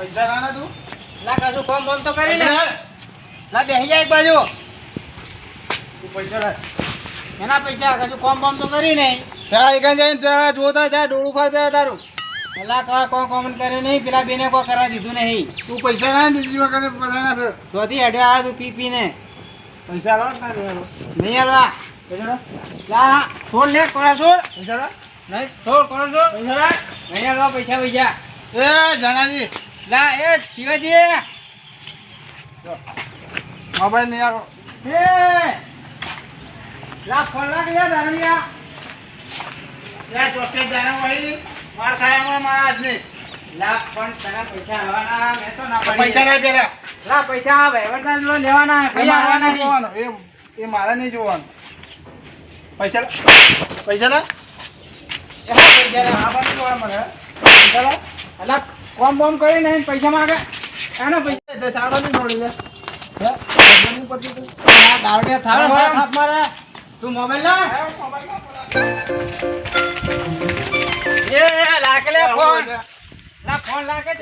પૈસા ના તું. લા કશું કોમ બોમ તો કરી લાય. લા બેહી જાય એક બાજુ. તું પૈસા લા એના પૈસા કશું કોમ બોમ તો કરી નહીં ત્યાં એક જઈને ત્યાં જોતા ત્યાં ડોળું ફાર બે તારું. પેલા કા કોમ કોમ કરે નહીં પેલા બેને કોઈ કરવા દીધું નહીં તું પૈસા ના દીધી વખતે પૈસા ના ફેર. ચોથી હેડે આ તું પી પીને. પૈસા લો ના નહીં હલવા. પૈસા. લા છોડ લે કોરા છોડ. પૈસા. નહીં છોડ કોરા છોડ. પૈસા. નહીં હલવા પૈસા પૈસા એ જણાજી લા એ શિવાજી મોબાઈલ નહીં આવો હે લા ફોન લાગ યાર દારૂડિયા ત્યાં ચોકે જાણે વળી માર ખાયા મારા હાથની. લા પણ તને પૈસા મેં તો ના પાડી. પૈસા લા પૈસા લેવાના પૈસા નહીં. જોવાનું એ એ મારા નહીં જોવાનું પૈસા. પૈસા લા એ પૈસા લે. આ જોવા મને. પૈસા. અલા કોમ બોમ કરી નહીં પૈસા માંગે. એનો પૈસા નહીં છોડી દે. તું? મોબાઈલ લા. ફોન. ફોન લાગે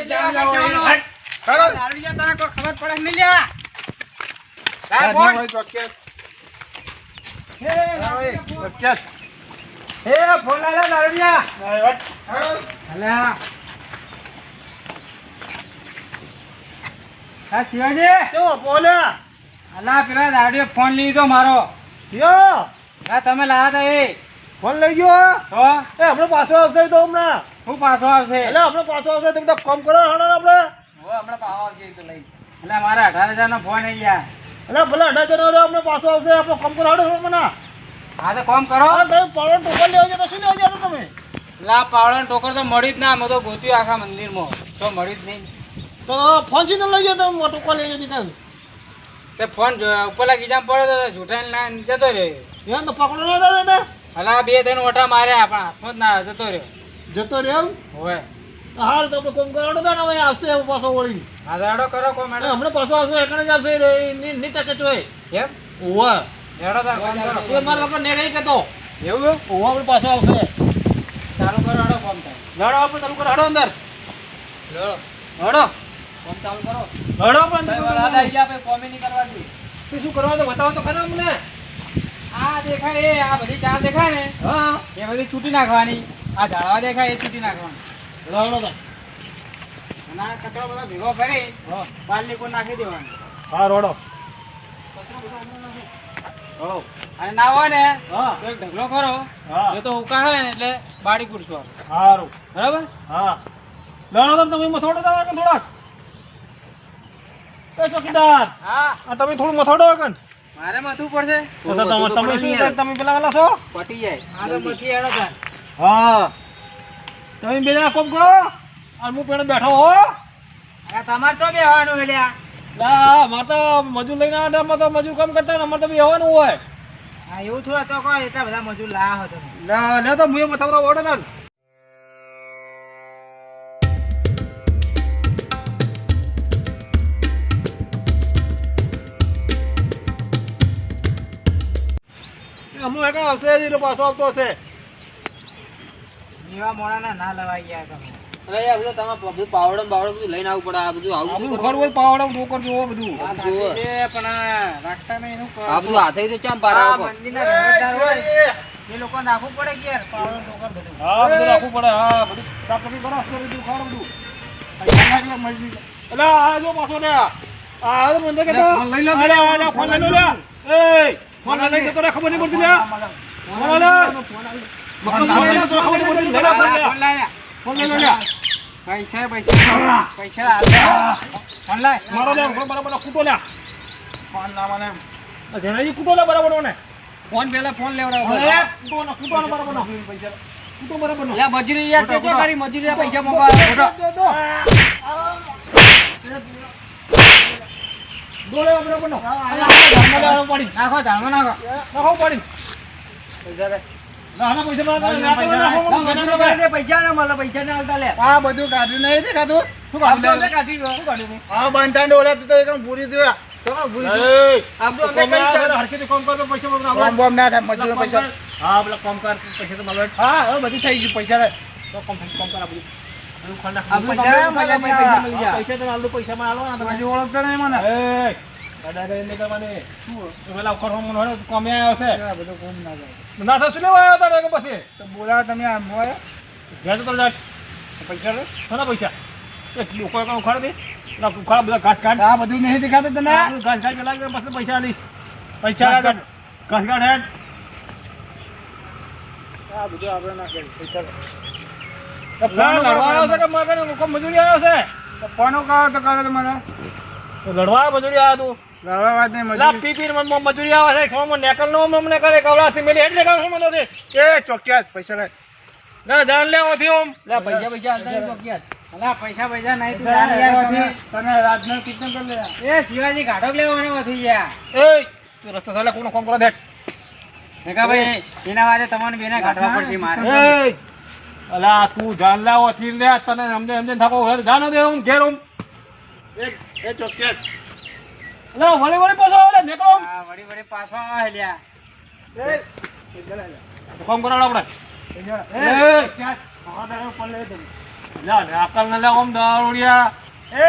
તને કોઈ ખબર પડે નહીં લ્યા? ફોન. હે ફોન. અલ્યા હા શિવાજી? કેવો બોલે. અલા પેલા દાડીએ ફોન લીધો મારો. યો, હા તમે લાયા તા એ. ફોન લઈ ગયો તો? એ આપણો પાછો આવશે તો હમણાં. હું પાછો આવશે? એટલે આપણો પાછો આવશે તો બધા કામ કરો હમણાં આપણે? હમણાં પાછો આવશે તો લઈ. એટલે મારા અઢાર હજાર નો ફોન આવી ગયા. એટલે ભલે અઢાર હજાર નો આપણે પાછો આવશે આપણો કામ કરો હડો મને હા તો કોમ કરો. હા તમે પાવડર ટોકર લેવા જતા શું લેવા જતા તમે? લા પાવડન ટોકર તો મળી જ ના મેં તો ગોત્યું આખા મંદિરમાં. તો મળી જ નહીં. તો ફોનથી લઈ ગયો તમે ટોકન લઈ જતી કાંઈ તે ફોન પેલા ગીજામાં પડ્યો તો જૂઠાઈને લાઈને જતો રહ્યો. એમ તો પકડો ના તારે ને હલા બે ત્રણ ઓટા માર્યા પણ હાથમાં જ ના જતો રહ્યો. જતો રહ્યો એમ? હોય હાલ તો કામ કરો તો હવે આવશે પાછો વળી. હા કરો કોમ મેડમ. હમણાં પાછો આવશે એકને જ આવશે ની ની ટકે ચોય એમ? ઓવા હેડો તાર કોમ કરો. એ મારા વગર ને રહી કેતો. એવું ઓવા પણ પાછો આવશે. ચાલુ કરો હેડો કોમ થાય. લડો આપણે ચાલુ કરો હડો અંદર. હેડો હડો. ચાલુ કરો. હડો આપણે અંદર. ગયા કોમે નહીં કરવા દે તું શું કરવા તો બતાવો તો ખરા અમને. આ દેખાય એ આ બધી ચાર દેખાય ને હા. એ બધી છૂટી નાખવાની. આ ઝાડવા દેખાય એ છૂટી નાખવાની. હડો તો આ કચરો બધો ભેગો કરી હા. બાલની પર નાખી દેવાનો. હા રોડો. કચરો બધો હો. અને ના હોય ને તો એક ઢગલો કરો. હા. એ તો ઉકા હોય ને એટલે બાળી કૂટશું આપણે. સારું બરાબર? હા. લણો તો તમે મથોડો કે થોડાક. એ ચોકીદાર હા. તમે થોડું મથોડો કન મારે માથું પડશે? તો તો તમે તમે શું છે? તમે પેલા વાલા છો? પટી જાય. મારે મથી હેડો તાર. હા. તમે બે જણા કોમ કરો. અને હું પેલો બેઠો હો. આ તમારે ચો બેહવાનું હેલ્યા લા મા તો મજૂર લઈને આવ્યા અમારે તો મજૂર કામ કરતા ને અમારે તો બેહવાનું હોય. હા એવું થોડા તો કહો એટલા બધા મજૂર લાયા હો તમે. લે લે તો મુએ મથાવરા ઓડે ના અમુ હશે જ એનો પાછો આવતો હશે. એવા મોણા ના લવાઈ ગયા તમે. અરે યાર બધું તમારે બધું પાવડર ને બાવડર બધું લઈને આવવું પડે આ બધું આવું બધું ઉખાડવું હોય પાવડા ઢોકર જોવો બધું. આ આ પણ રાખતા નહીં એનું આ બધું હાથે તો ચામ પાર આવો મંદિરના રહેવાદાર હોય એ લોકો નાખવું પડે કે યાર પાવડર ટોકર બધું? હા બધું રાખવું પડે હા બધું સાફ સફાઈ કરો એટલે બધું ખાવાનું બધું. પૈસા મળી એટલે આ જો પાછો લે આ મંદિર કેતો લઈ લો. અરે અરે ફોન લઈ લો એ. ફોન લઈ જતો રે ખબર નહીં પડતી લે ફોન લે ફોન જતો રે ખબર નહીં પડતી લે લે, ફોન લે. ફોન લાય લો લે પૈસા પૈસા પૈસા આલે. ફોન લાય મારો લે બરાબર કૂટો લે ફોન લાવવાને આ જેનાજી કૂટો લે બરાબર ને ફોન પેલા ફોન લેવડાવો કૂટો ને કૂટો ને બરાબર પૈસા કૂટો બરાબર લે મજૂરી યાર ફોટો, કરી મજૂરી પૈસા મોકવા દો, દો, દો. દો લે બરાબર નો ધાનમાં લે, પાડી. નાખો ધારમાં નાખો. નાખો પાડી. પૈસા લે ના પૈસા નાખો નાખો નાખો પૈસા મળે પૈસા ના લે. આ બધું નહીં દેખાતું શું કાઢ્યું ડોલા તો પૂરી કામ કરો પૈસા કોમ પૈસા. કર પૈસા તો મળે. હા બધી થઈ ગયું પૈસા રે તો કામ કામ કર આ બધું. ને હોય ને આવ્યો છે. આ બધું કોમ ના જાય ના થશે લેવા આવ્યો તારે પછી? બોલાવો તમે આમ ઘેર તો પૈસા કોના પૈસા? લોકો ઉખાડ દે. ઉખાડ બધા ઘાસ કાઢ. આ બધું નહીં દેખાતું તને? ઘાસ કાઢ લાગે પછી પૈસા આલીશ. પૈસા ઘાસ કાઢ હેડ. આ બધું આપણે ના કરી પૈસા લો લડવા આવ્યો છે કે મગર મુકો મજૂરી આવ્યો છે? તો ફોનો કહો તો કહો તમારે લડવા મજૂરી આવ્યો તું. લડવા વાત નહીં મજૂરી. પી પીને મજૂરી આવે છે નેકલ નો મને કરે કવલાથી મેલી એટલે હું મને એ ચોક્યાત પૈસા લે ના જાન લે ઓથી ઓમ. લે પૈસા પૈસા નહીં અલા પૈસા પૈસા નહીં તું જાન યાર ઓથી. તને રાજનો કીર્તન કરી લે એ શિવાજી ઘાટો લેવાનો ઓથી ગયા. એ તું રસ્તો ચાલે કોનો કોમ કરો દે ભાઈ એના વાજે તમને બેને કાઢવા પડશે મારે. એ અલા તું જાન લાવો ઓથી લે તને સમજે સમજે થાકો ઘર જાન દે હું ઘેર હું એક એ ચોક્કસ અલા વળી વળી પાછો આવે નીકળો. હા, વળી વળી પાછો આવે લ્યા એ લે લે. કોમ કરાવડો આપણે? એ એ ચોક્યાત. હા, તારે પર લે તમે. લા ને આકલ ન લે ઓમ દારોડિયા એ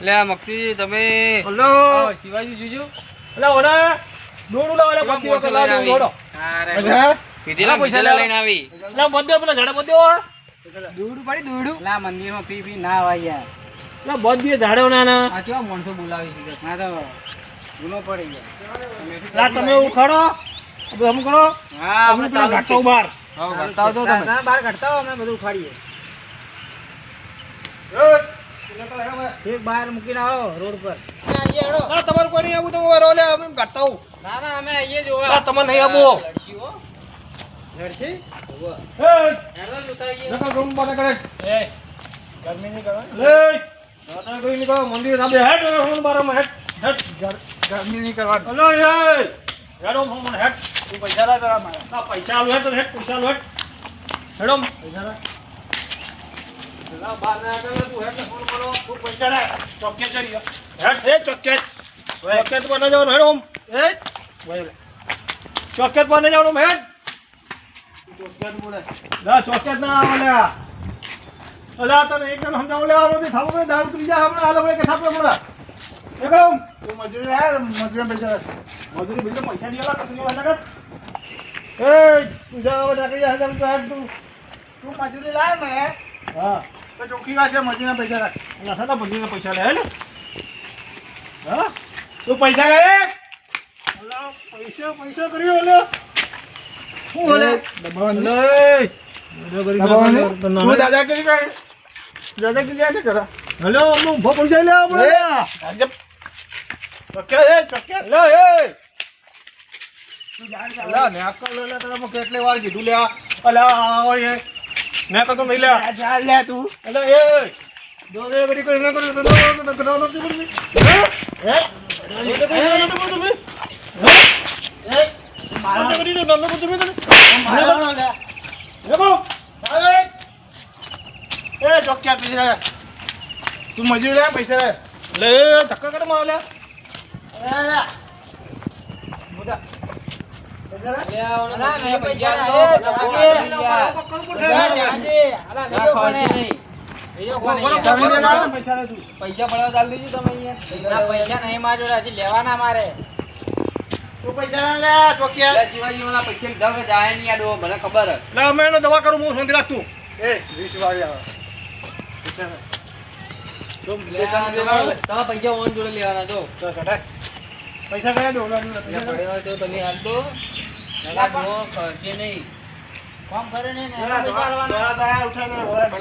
લે. મક્તી તમે હલો. શિવાજી જીજુ. અલે ઓના દોડું લાવ એટલે કેવા પચી લાવ દોડો. અરે, પૈસા? પીધેલા પૈસા પૈસા લઈને આવી. એટલે બધે પેલા ઝાડે બધે હો. પડી દોડું લા મંદિરમાં પી પી ના આવાય યાર. એટલે બધે ઝાડે ના ના આ કેવા માણસો બોલાવી છે? ના તો ગુનો પડી ગયો. લા તમે ઉખાડો હમ કરો. હા અમને પેલા ઘાટો બાર હા બતાવ દો તમે તમે બહાર કાઢતા અમે બધું ઉખાડીએ. એક બહાર મૂકીને આવો રોડ પર. તમારું કોઈ નહીં આવું તો ઓરો લે અમે ઘાટતા ના ના અમે આવીએ જોવા તમારે નહીં આવો. એ ગરમી નહીં કરવાની મંદિર રાબે હેડ હું બારમાં હેડ. હેડ ગરમી નહીં કરવાની. હલો એ હેડો હું હેડ. તું પૈસા લાવ તારા મારા ના પૈસા આલું તો હેડ પૈસા આલું હેડ. હેડો. પૈસા લાવ. પેલા બાર ના તું હેડ ફોન કરો. તું પૈસા લાવ ચોકે ચડી જા. એ ચોકે ચોકે બને જવાનું હેડ એ બને જવાનું હેડ. ચોકે બોલે ના ચોકે ના આવે લ્યા અલા તને એક જણ સમજાવ લે આપણે થાપો બે દારૂ તું જા આપણે આલો કે થાપો હમણાં એકડો તું મજૂરી લાય મજૂરી પૈસા. મજૂરી બીજો પૈસા નહીં કશું નહીં વાંધા કર એ તું જા હવે ડાકી જા તું તું. તું મજૂરી લાય ને હા. તો ચોખ્ખી વાત છે મજૂરીના પૈસા રાખ. ના થતા મજૂરીના પૈસા લે હા? તું પૈસા લે પૈસા પૈસા કર્યો કેટલી વાર કીધું લે અલા આવો એ ને તો નહીં લે લે તું અલા એ કરી તું મજૂરી લે પૈસા લે. લે ધક્કા કરે માર લે. પૈસા પડવા ચાલુ તમે પૈસા નહીં મારી લેવાના મારે. તું પૈસા લે ચોક્યા. શિવાજી વાળા પૈસા લીધા વગર જાય નહીં આ ડોહો, મને ખબર. લે અમે એને દવા કરું હું શાંતિ રાખ. તું એ વીસ આવે. લે, તમે પૈસા ઓન જોડે લેવાના તો. પૈસા કયા દો તો ખર્ચે નહીં. કામ કરે ને પણ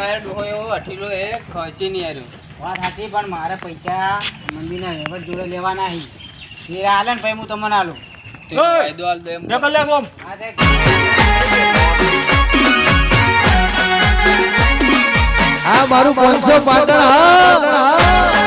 આ ડોહો એવો અઠીલો એ ખર્ચે નહીં હાર્યો વાત સાચી પણ મારે પૈસા મંદિરના રહેવટ જોડે લેવાના હી. એ હાલે ને ભાઈ હું તમને આલું તે કાયદો હાલ દો એમ. લે લે તે આ મારું પાંચસો પાટણ હા.